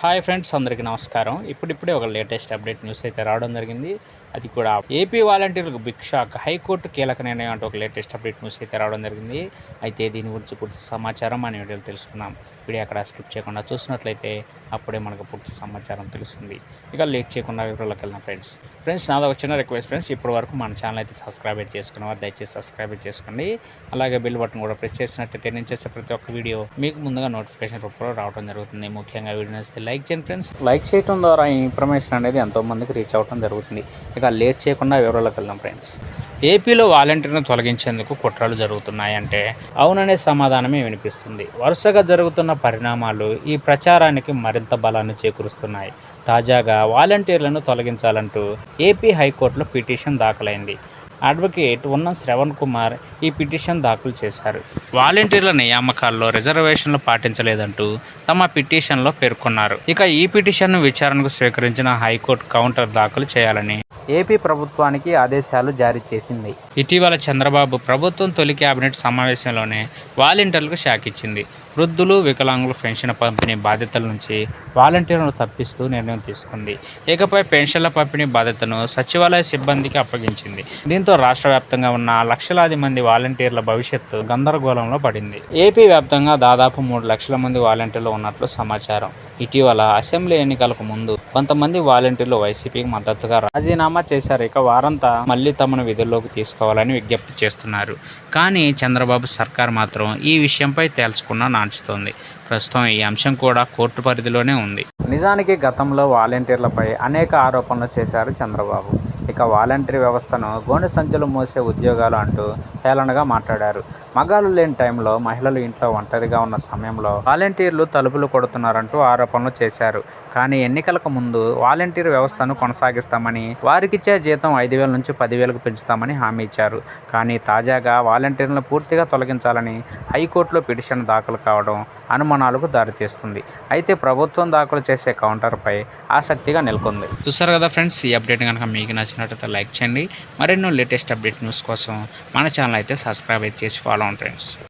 Hi friends అందరికీ నమస్కారం. ఇప్పుడిప్పుడే ఒక లేటెస్ట్ అప్డేట్ న్యూస్ అయితే రావడం జరిగింది. అది కూడా ఏపీ వాలంటీర్లకు బిగ్ షాక్ హైకోర్టు కీలక నిర్ణయం అంటూ ఒక లేటెస్ట్ అప్డేట్ న్యూస్ అయితే రావడం జరిగింది. అయితే దీని గురించి పూర్తి సమాచారం మన వీడియోలో తెలుసుకుందాం. వీడియో అక్కడ స్కిప్ చేయకుండా చూసినట్లయితే అప్పుడే మనకు పూర్తి సమాచారం తెలుస్తుంది. ఇక లేట్ చేయకుండా వివరాలకు వెళ్ళిన ఫ్రెండ్స్. ఫ్రెండ్స్ నాది ఒక చిన్న రిక్వెస్ట్ ఫ్రెండ్స్. ఇప్పటి వరకు మన ఛానల్ అయితే సబ్స్క్రైబ్ చేసుకున్నవారు దయచేసి సబ్స్క్రైబ్ చేసుకోండి. అలాగే బిల్ బటన్ కూడా ప్రెస్ చేసినట్లయితే నేను చేసే ప్రతి ఒక్క వీడియో మీకు ముందుగా నోటిఫికేషన్ రూపంలో రావడం జరుగుతుంది. ముఖ్యంగా వీడియో నచ్చితే లైక్ చేయండి ఫ్రెండ్స్. లైక్ చేయడం ద్వారా ఈ ఇన్ఫర్మేషన్ అనేది ఎంతో మందికి రీచ్ అవ్వడం జరుగుతుంది. ఇక లేట్ చేయకుండా వివరాలకు వెళ్దాం ఫ్రెండ్స్. ఏపీలో వాలంటీర్ను తొలగించేందుకు కుట్రలు జరుగుతున్నాయంటే అవుననే సమాధానమే వినిపిస్తుంది. వరుసగా జరుగుతున్న పరిణామాలు ఈ ప్రచారానికి మరింత బలాన్ని చేకూరుస్తున్నాయి. తాజాగా వాలంటీర్లను తొలగించాలంటూ ఏపీ హైకోర్టులో పిటిషన్ దాఖలైంది. అడ్వకేట్ ఉన్న శ్రవణ్ కుమార్ ఈ పిటిషన్ దాఖలు చేశారు. వాలంటీర్ల నియామకాల్లో రిజర్వేషన్లు పాటించలేదంటూ తమ పిటిషన్లో పేర్కొన్నారు. ఇక ఈ పిటిషన్ను విచారణకు స్వీకరించిన హైకోర్టు కౌంటర్ దాఖలు చేయాలని ఏపీ ప్రభుత్వానికి ఆదేశాలు జారీ చేసింది. ఇటీవల చంద్రబాబు ప్రభుత్వం తొలి కేబినెట్ సమావేశంలోనే వాలంటీర్లకు షాక్ ఇచ్చింది. వృద్ధులు వికలాంగులు పెన్షన్ పంపిణీ బాధ్యతల నుంచి వాలంటీర్లను తప్పిస్తూ నిర్ణయం తీసుకుంది. ఇకపై పెన్షన్ల పంపిణీ బాధ్యతను సచివాలయ సిబ్బందికి అప్పగించింది. దీంతో రాష్ట్ర వ్యాప్తంగా ఉన్న లక్షలాది మంది వాలంటీర్ల భవిష్యత్తు గందరగోళంలో పడింది. ఏపీ వ్యాప్తంగా దాదాపు మూడు లక్షల మంది వాలంటీర్లు ఉన్నట్లు సమాచారం. ఇటీవల అసెంబ్లీ ఎన్నికలకు ముందు కొంతమంది వాలంటీర్లు వైసీపీకి మద్దతుగా రాజీనామా చేశారు. ఇక వారంతా మళ్ళీ తమను విధుల్లోకి తీసుకోవాలని విజ్ఞప్తి చేస్తున్నారు. కానీ చంద్రబాబు సర్కార్ మాత్రం ఈ విషయంపై తేల్చకుండా నాంచుతోంది. ప్రస్తుతం ఈ అంశం కూడా కోర్టు పరిధిలోనే ఉంది. నిజానికి గతంలో వాలంటీర్లపై అనేక ఆరోపణలు చేశారు చంద్రబాబు. ఇక వాలంటీర్ వ్యవస్థను గోనె సంచులు మోసే ఉద్యోగాలు అంటూ హేళనగా మాట్లాడారు. మగాళ్ళు లేని టైంలో మహిళలు ఇంట్లో ఒంటరిగా ఉన్న సమయంలో వాలంటీర్లు తలుపులు కొడుతున్నారంటూ ఆరోపణలు చేశారు. కానీ ఎన్నికలకు ముందు వాలంటీర్ వ్యవస్థను కొనసాగిస్తామని వారికిచ్చే జీతం ఐదు వేల నుంచి పదివేలకు పెంచుతామని హామీ ఇచ్చారు. కానీ తాజాగా వాలంటీర్లను పూర్తిగా తొలగించాలని హైకోర్టులో పిటిషన్ దాఖలు కావడం అనుమానాలకు దారితీస్తుంది. అయితే ప్రభుత్వం దాఖలు చేసే కౌంటర్పై ఆసక్తిగా నెలకొంది. చూసారు కదా ఫ్రెండ్స్ ఈ అప్డేట్ కనుక మీకు నచ్చినట్లయితే లైక్ చేయండి. మరెన్నో లేటెస్ట్ అప్డేట్ న్యూస్ కోసం మన ఛానల్ అయితే సబ్స్క్రైబ్ అయితే చేసి ఫాలో అవ్వండి ఫ్రెండ్స్